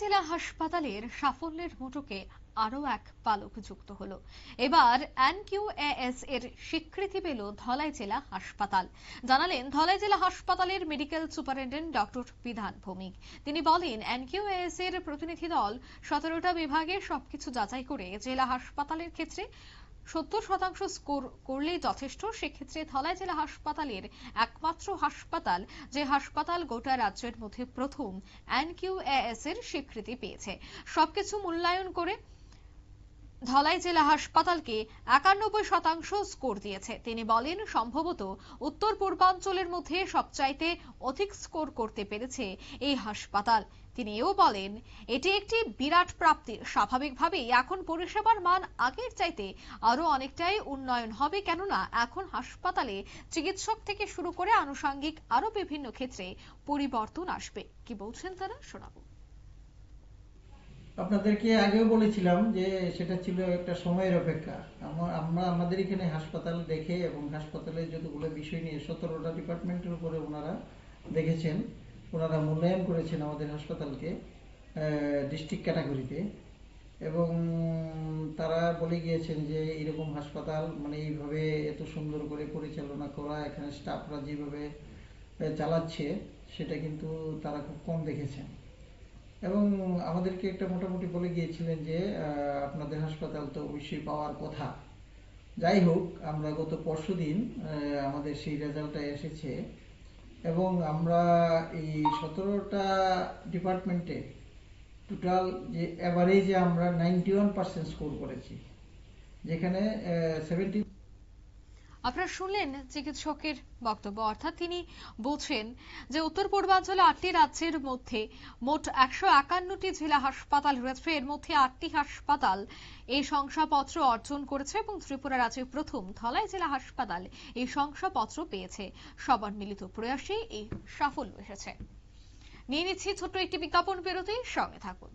জেলা হাসপাতালের সাফল্যের মুটুকে আরও এক পালক যুক্ত হল। এবার এনকিউএএস এর স্বীকৃতি পেল ধলাই জেলা হাসপাতাল। জানালেন, ধলাই জেলা হাসপাতালের মেডিকেল সুপারিনটেন্ডেন্ট ডক্টর বিধান ভৌমিক। তিনি বলেন এনকিউএএস এর প্রতিনিধি দল সতেরোটা বিভাগে সবকিছু যাচাই করে জেলা হাসপাতালের ক্ষেত্রে সত্তর শতাংশ স্কোর করলেই যথেষ্ট, সেক্ষেত্রে ধলাই জেলা হাসপাতালের একমাত্র হাসপাতাল, যে হাসপাতাল গোটা রাজ্যের মধ্যে প্রথম, এনকিউএএস এর স্বীকৃতি পেয়েছে। সবকিছু মূল্যায়ন করে ধলাই জেলা হাসপাতালকে একানব্বই শতাংশ স্কোর দিয়েছে। তিনি বলেন, সম্ভবত উত্তর পূর্বাঞ্চলের মধ্যে সবচাইতে অধিক স্কোর করতে পেরেছে এই হাসপাতাল। তিনি এও বলেন, এটি একটি বিরাট প্রাপ্তি। স্বাভাবিকভাবেই এখন পরিষেবার মান আগের চাইতে আরও অনেকটাই উন্নয়ন হবে, কেননা এখন হাসপাতালে চিকিৎসক থেকে শুরু করে আনুষঙ্গিক আরও বিভিন্ন ক্ষেত্রে পরিবর্তন আসবে। কি বলছেন তারা? শোনাবো। আপনাদেরকে আগেও বলেছিলাম যে সেটা ছিল একটা সময়ের অপেক্ষা। আমা- আমরা আমাদের এখানে হাসপাতাল দেখে এবং হাসপাতালে যতগুলো বিষয় নিয়ে সতেরোটা ডিপার্টমেন্টের উপরে ওনারা দেখেছেন, ওনারা মূল্যায়ন করেছেন আমাদের হাসপাতালকে ডিস্ট্রিক্ট ক্যাটাগরিতে। এবং তারা বলে গিয়েছেন যে এরকম হাসপাতাল মানে এইভাবে এত সুন্দর করে পরিচালনা করা, এখানে স্টাফরা যেভাবে চালাচ্ছে, সেটা কিন্তু তারা খুব কম দেখেছেন। এবং আমাদেরকে একটা মোটামুটি বলে গিয়েছিলেন যে আপনাদের হাসপাতাল তো অবশ্যই পাওয়ার কথা। যাই হোক, আমরা গত পরশু দিন আমাদের সেই রেজাল্টটা এসেছে এবং আমরা এই সতেরোটা ডিপার্টমেন্টে টোটাল যে অ্যাভারেজে আমরা নাইনটি ওয়ান পার্সেন্ট স্কোর করেছি। যেখানে সেভেন্টি আপনারা শুনলেন চিকিৎসকের বক্তব্য। অর্থাৎ তিনি বলছেন যে উত্তর পূর্বাঞ্চলে আটটি রাজ্যের মধ্যে মোট একশো একান্নটি জেলা হাসপাতাল রয়েছে। এর মধ্যে আটটি হাসপাতাল এই শংসাপত্র অর্জন করেছে এবং ত্রিপুরা রাজ্যে প্রথম ধলাই জেলা হাসপাতাল এই শংসাপত্র পেয়েছে। সবার মিলিত প্রয়াসে এই সাফল্য এসেছে। নিয়ে নিচ্ছি ছোট্ট একটি বিজ্ঞাপন বিরতি। সঙ্গে থাকুন।